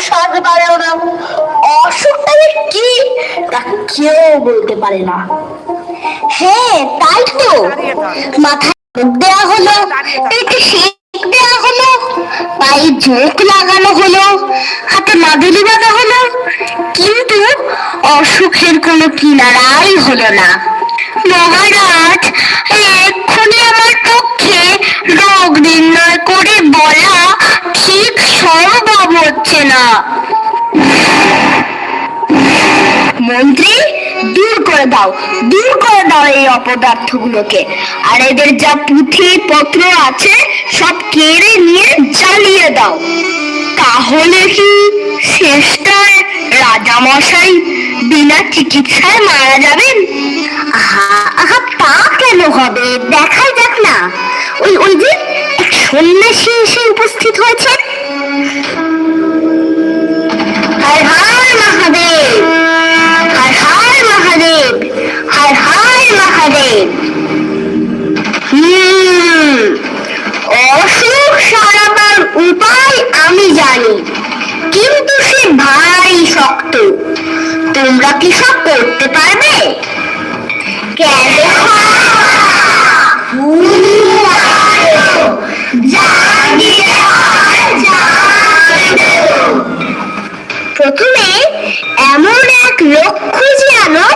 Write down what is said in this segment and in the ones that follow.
সাত বারেও না। অসুখটা কি? তা কেউ বলতে পারে না। হ্যাঁ তাই তো। মাথায় দেওয়া হলো পেটে সেক দেওয়া হলো, পায়ে জোক লাগানো হলো, হাতে মাদুলি বাঁধা হলো। কিন্তু অসুখের কোনো কিনারাই হলো না। মহারাজ এক্ষুনি আমার পক্ষে রোগ নির্ণয় করে বলা ঠিক সম্ভব হচ্ছে না। মন্ত্রী, দূর করে দাও, দূর করে দাও এই অপদার্থগুলোকে। আর এদের যা পুঁথি, পত্র আছে, সব কেড়ে নিয়ে জ্বালিয়ে দাও। তাহলে কি শেষটায় রাজামশাই বিনা চিকিৎসায় মারা যাবেন? আহা আহা, তা কেন হবে? দেখাই যাক না। ওই ওই যে এক সন্ন্যাসী এসে উপস্থিত হয়েছে সারাবার উপায় আমি জানি। কিন্তু সে ভারী শক্ত। তোমরা কি সব করতে পারবে? প্রথমে এমন এক লোক আনো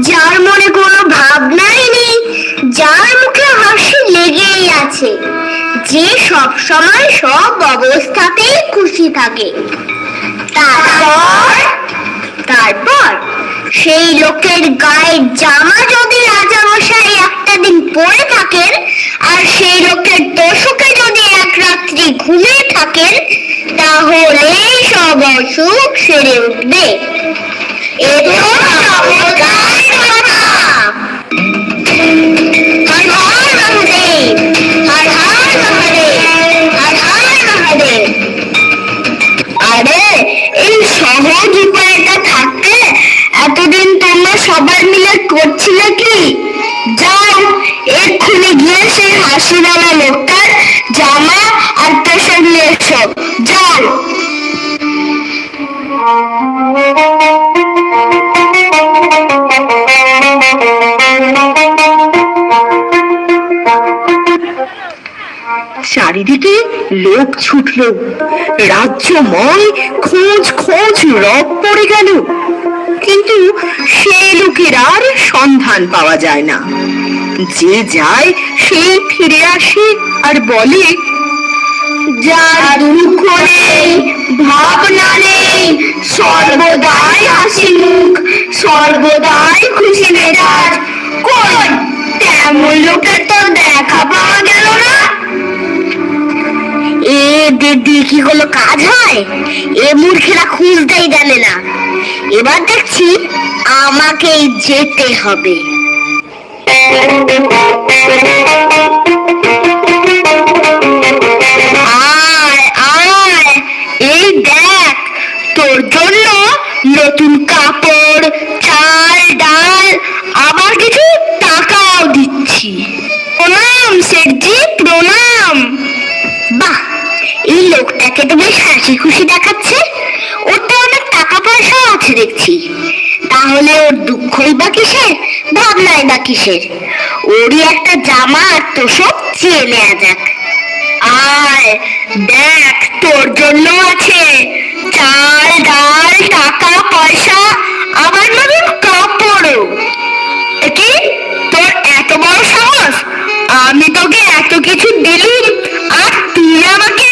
যার মনে কোনো ভাবনাই নেই, যার মুখে হাসি লেগেই আছে। যে সব সময় সব অবস্থাতেই খুশি থাকে। তারপর তারপর সেই লোকের গায়ের জামা যদি রাজামশাই একটা দিন পরে থাকেন, আর সেই লোকের দোষকে যদি এক রাত্রি ঘুমিয়ে থাকেন, তাহলে সব অসুখ সেরে উঠবে। এ লোকটার জামা আর নিয়ে এসো। যাও চারিদিকে লোক ছুটল। রাজ্যময় খোঁজ খোঁজ রব পড়ে গেল। কিন্তু সেই লোকের আর সন্ধান পাওয়া যায় না। যে যায় সেই ফিরে আসে আর বলে, যার দুঃখ নেই, ভাবনা নেই, সর্বদাই হাসি মুখ, সর্বদাই খুশি মেজাজ। তেমন লোকের তো দেখা পাওয়া গেল না। এ দিদি কি কোনো কাজ হয়? এ মূর্খেরা খুঁজতেই জানে না। এবার দেখছি আমাকেই যেতে হবে। এই দেখ, তোর জন্য নতুন কাপড়, চাল, ডাল, আবার কিছু টাকাও দিচ্ছি। প্রণাম, শেঠজি, প্রণাম। বাহ, এই লোকটাকে তো বেশ হাসি খুশি দেখাচ্ছে। আছে দেখছি। তাহলে ওর দুঃখই বা কিসের? ভাবনাই বা কিসের? ওরই একটা জামা আর তো সব চেয়ে নেওয়া যাক। আয়, দেখ, তোর জন্য আছে। চাল, ডাল, টাকা, পয়সা, আবার নতুন কাপড়ও। কি? তোর এত বড় সাহস? আমি তোকে এত কিছু দিলুম, আর তুই আমাকে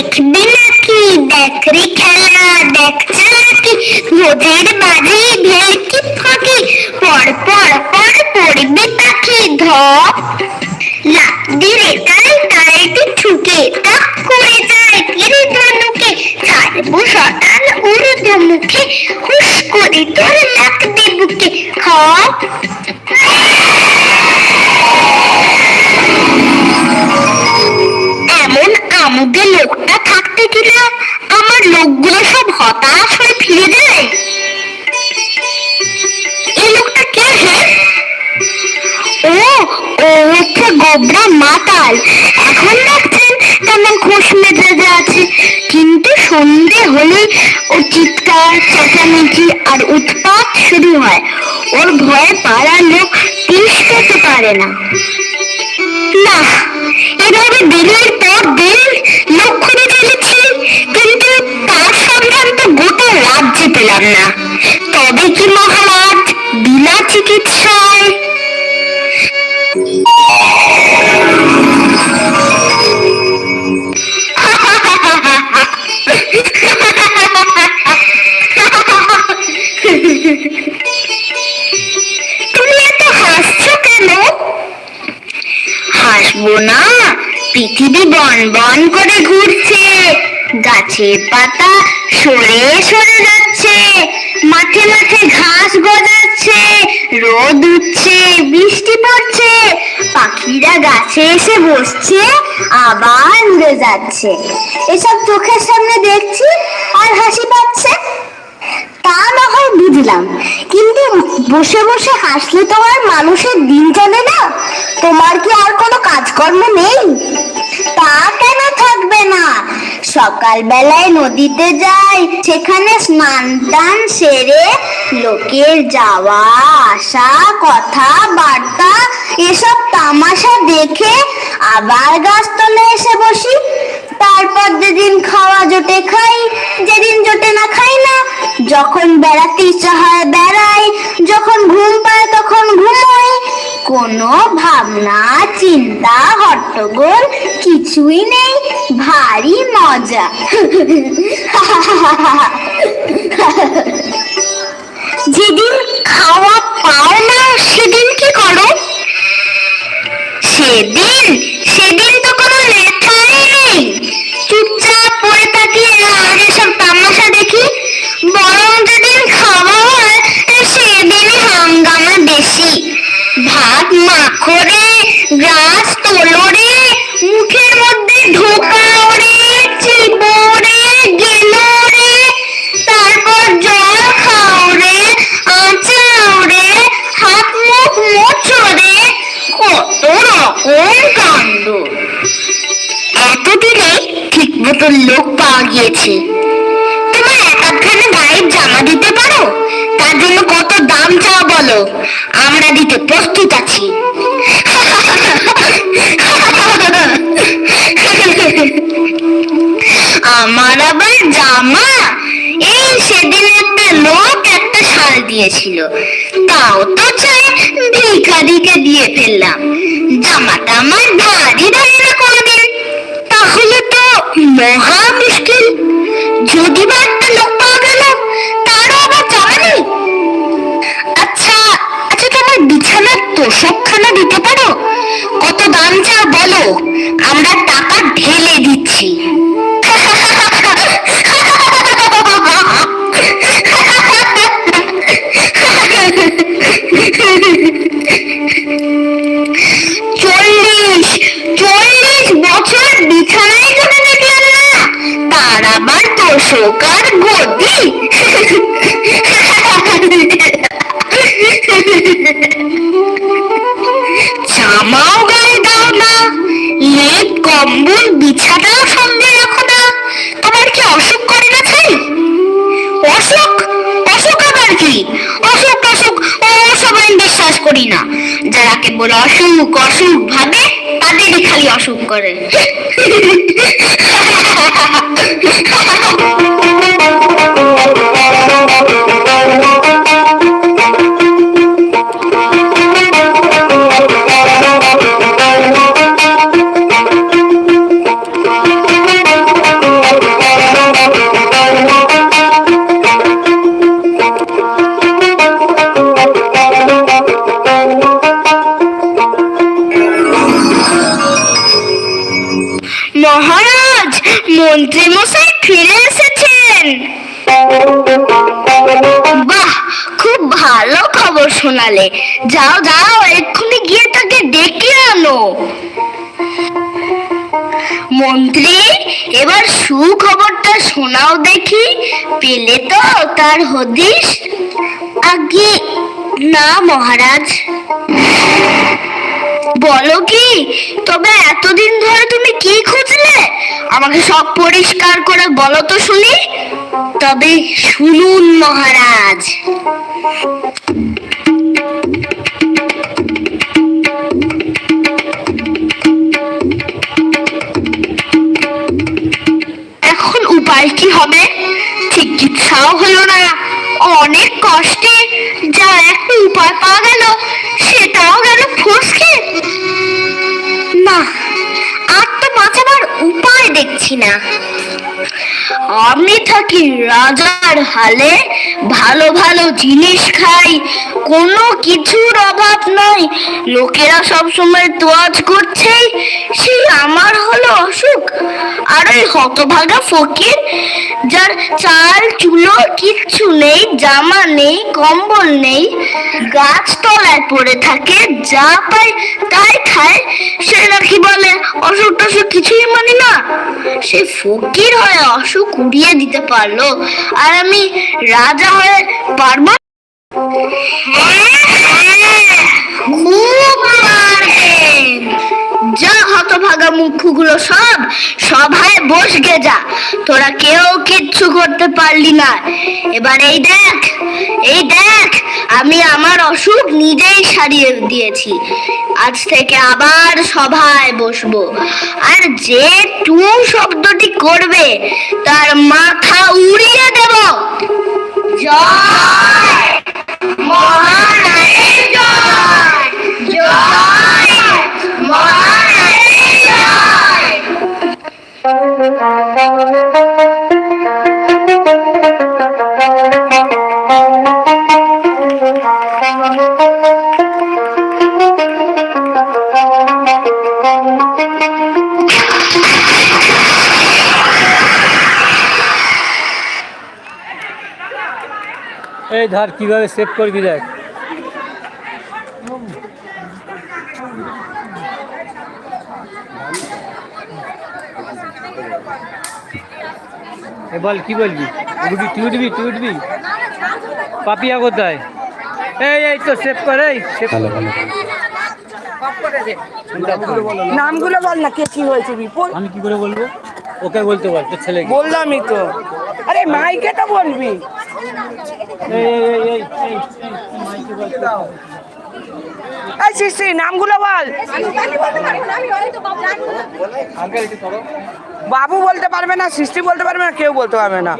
দেখবি নাকি? দেখ রে খেলা দেখছে নাকি রোদের বাজি ভেলকি ফাঁকি। পর পর পর পড়বে পাখি ধপ। লাফ তাই তাইতে ঠুকে তাক করে যায় কিরে ধনুকে। ছাড়বো শতান উড়ুদ মুখে। হুস করে তোর লাগবে বুকে। হপ। বুকে লোকটা থাকতে কিনা আমার লোকগুলো সব হতাশ হয়ে ফিরে যায়? এই লোকটা কে হে? ও ও হচ্ছে গোবরা মাতাল। এখন দেখছেন তেমন খোশ মেজাজে আছে। কিন্তু সন্ধে হলেই ও চিৎকার, চেঁচামেচি আর উৎপাত শুরু হয়। ওর ভয়ে পাড়ার লোক তিস পেতে পারে না। পৃথিবী বন বন করে ঘুরছে। গাছের পাতা সরে সরে যাচ্ছে। মাঠে মাঠে ঘাস গজাচ্ছে। রোদ উঠছে, বৃষ্টি পড়ছে। পাখিরা গাছে এসে বসছে, আবার উড়ে যাচ্ছে। এসব চোখের সামনে দেখছি আর হাসি পাচ্ছে। তা না হয় বুঝলাম। কিন্তু বসে বসে হাসলে তো আর মানুষের দিন চলে না। তোমার কি আর কোনো কাজকর্ম নেই? তা কেন থাকবে না? সকাল বেলায় নদীতে যাই, সেখানে স্নান টান সেরে লোকের যাওয়া, আসা, কথা, বার্তা, এসব তামাশা দেখে আবার গাছতলে এসে বসি। তারপর যেদিন খাওয়া জোটে খাই, যেদিন জোটে না খাই না, যখন বেড়াতে ইচ্ছা হয় বেড়াই, যখন ঘুম পায় তখন ঘুমোই। কোনো ভাবনা, চিন্তা, হট্টগোল কিছুই নেই, ভারী মজা। যেদিন খাওয়া পাও না, সেদিন কি করো? সেদিন গ্রাস তোলরে মুখের মধ্যে ঢোকা ওরে চিবোরে গেলোরে তারপর জল খাওরে আচাওরে হাত মুখ মোছরে কত রকম কাণ্ড। এতদিনে ঠিক মতো লোক পাওয়া গিয়েছে। তোমার এক আধখানা গায়ের জামা দিতে পারো? তার জন্য কত দাম চাও বলো? আমরা দিতে প্রস্তুত আছি। আমার আবার জামা? এই সেদিন একটা লোক একটা শাল দিয়েছিল। তাও তো চাই ভিখারিকে দিয়ে ফেললাম। জামাটা আমার ভারী ধরে না কোনোদিন। তাহলে তো মহা মুশকিল যদি বা একটা লোক পাওয়া গেল, তারও আবার জামা নেই। আচ্ছা আচ্ছা তোমার বিছানার তোষকখানা দিতে চাও বলো, আমরা টাকা ঢেলে দিচ্ছি। চল্লিশ চল্লিশ বছর বিছানায় দেখলাম না। তার আবার তোষক কম্বল সঙ্গে রাখো না। তোমার কি অসুখ করে না অসুখ? অসুখ আবার কি? অসুখ অসুখ, ও সব আমি বিশ্বাস করি না। যারা কেবল অসুখ অসুখ ভাবে, তাদেরই খালি অসুখ করে। ভালো খবর শোনালে। যাও যাও, এক্ষুনি গিয়ে তাকে ডেকে আনো। মন্ত্রী, এবার সুখবরটা শোনাও দেখি। পেলে তো তার হদিস আগে না, মহারাজ। বলো কি, তবে এতদিন ধরে তুমি কি খুঁজলে? আমাকে সব পরিষ্কার করে বলো তো শুনি। তবে শুনুন মহারাজ। এখন উপায় কি হবে? চিকিৎসাও হলো না। অনেক কষ্টে যা একটা উপায় আমি থাকি রাজার হালে, ভালো ভালো জিনিস খাই, কোনো কিছুর অভাব নাই। লোকেরা সব সময় তোয়াজ করছে, সেই আমার হলো অসুখ। আর ওই হতভাগা ফকির যার চাল চুলো কিচ্ছু নেই জামা নেই কম্বল নেই গাছতলায় পড়ে থাকে যা পায় তাই খায়। সে নাকি বলে অসুখ টসুখ কিছুই মানি না। সে ফকির হয়ে অসুখ উড়িয়ে দিতে পারল। আর আমি রাজা হয়ে পারব? হ্যাঁ, হ্যাঁ, খুব পারবেন। যা হতভাগা মুখগুলো সব সভায় বসগে যা। তোরা কেউ কিচ্ছু করতে পারলি না। এবার এই দেখ এই দেখ, আমি আমার অসুখ নিজেই সারিয়ে দিয়েছি। আজ থেকে আবার সভায় বসবো। আর যে টু শব্দটি করবে, তার মাথা উড়িয়ে দেব। জয়! এই ধর কীভাবে সেভ করবি দেখ। এ বল কি বলবি? উঠবি তুই উঠবি তুই উঠবি। পাপিয়া কোথায়? এই এই তো সেভ করে এই সেভ নামগুলো বল না কে কি হয়েছে বিপুল? আমি কি করে বলব? ওকে বলতে বল তোর ছেলে বললামই তো। আরে মাইকে তো বলবি। এই শ্রী নামগুলো বল। বাবু বলতে পারবে না, সৃষ্টি বলতে পারবে না, কেউ বলতে পারবে না।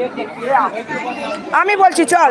আমি বলছি, চল।